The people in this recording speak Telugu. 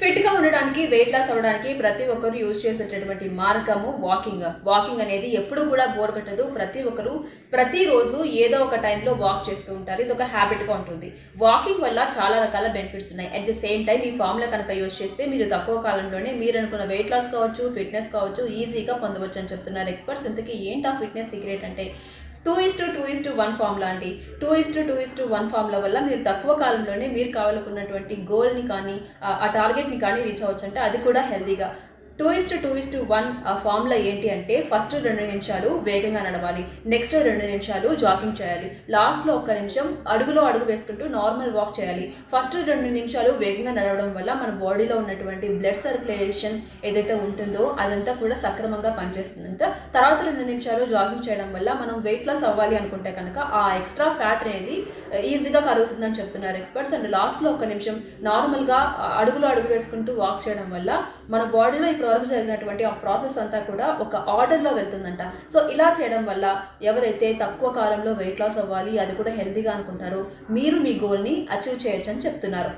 ఫిట్గా ఉండడానికి వెయిట్ లాస్ అవ్వడానికి ప్రతి ఒక్కరు యూజ్ చేసేటటువంటి మార్గము వాకింగ్ వాకింగ్ అనేది ఎప్పుడు కూడా బోర్ కట్టదు. ప్రతి ఒక్కరు ప్రతిరోజు ఏదో ఒక టైంలో వాక్ చేస్తూ ఉంటారు. ఇది ఒక హ్యాబిట్గా ఉంటుంది. వాకింగ్ వల్ల చాలా రకాల బెనిఫిట్స్ ఉన్నాయి. అట్ ది సేమ్ టైం ఈ ఫామ్లో కనుక యూజ్ చేస్తే మీరు తక్కువ కాలంలోనే మీరు అనుకున్న వెయిట్ లాస్ కావచ్చు ఫిట్నెస్ కావచ్చు ఈజీగా పొందవచ్చు అని చెప్తున్నారు ఎక్స్పర్ట్స్ ఇంతకీ ఏంటి ఆ ఫిట్నెస్ సీక్రెట్ అంటే? Two is to two is to one formula అండి. Two is to two is to one formula వల్ల మీరు తక్కువ కాలంలోనే మీరు కావాలనుకున్నటువంటి గోల్ని కానీ ఆ- టార్గెట్ని కానీ రీచ్ అవ్వచ్చు అంటే అది కూడా హెల్దీగా two is to two is to one formula ఏంటి అంటే ఫస్ట్ రెండు నిమిషాలు వేగంగా నడవాలి నెక్స్ట్ రెండు నిమిషాలు జాగింగ్ చేయాలి. లాస్ట్లో ఒక్క నిమిషం అడుగులో అడుగు వేసుకుంటూ నార్మల్ వాక్ చేయాలి. ఫస్ట్ రెండు నిమిషాలు వేగంగా నడవడం వల్ల మన బాడీలో ఉన్నటువంటి బ్లడ్ సర్క్యులేషన్ ఏదైతే ఉంటుందో అదంతా కూడా సక్రమంగా పనిచేస్తుందంట తర్వాత రెండు నిమిషాలు జాగింగ్ చేయడం వల్ల మనం వెయిట్ లాస్ అవ్వాలి అనుకుంటే కనుక ఆ ఎక్స్ట్రా ఫ్యాట్ అనేది ఈజీగా కరుగుతుందని చెప్తున్నారు ఎక్స్పర్ట్స్ అండ్ లాస్ట్లో ఒక నిమిషం నార్మల్గా అడుగులో అడుగు వేసుకుంటూ వాక్ చేయడం వల్ల మన బాడీలో ఇప్పుడు వరకు జరిగినటువంటి ఆ ప్రాసెస్ అంతా కూడా ఒక ఆర్డర్లో వెళ్తుందంట. సో ఇలా చేయడం వల్ల ఎవరైతే తక్కువ కాలంలో వెయిట్ లాస్ అవ్వాలి అది కూడా హెల్తీగా అనుకుంటారో మీరు మీ గోల్ని అచీవ్ చేయొచ్చు అని చెప్తున్నారు.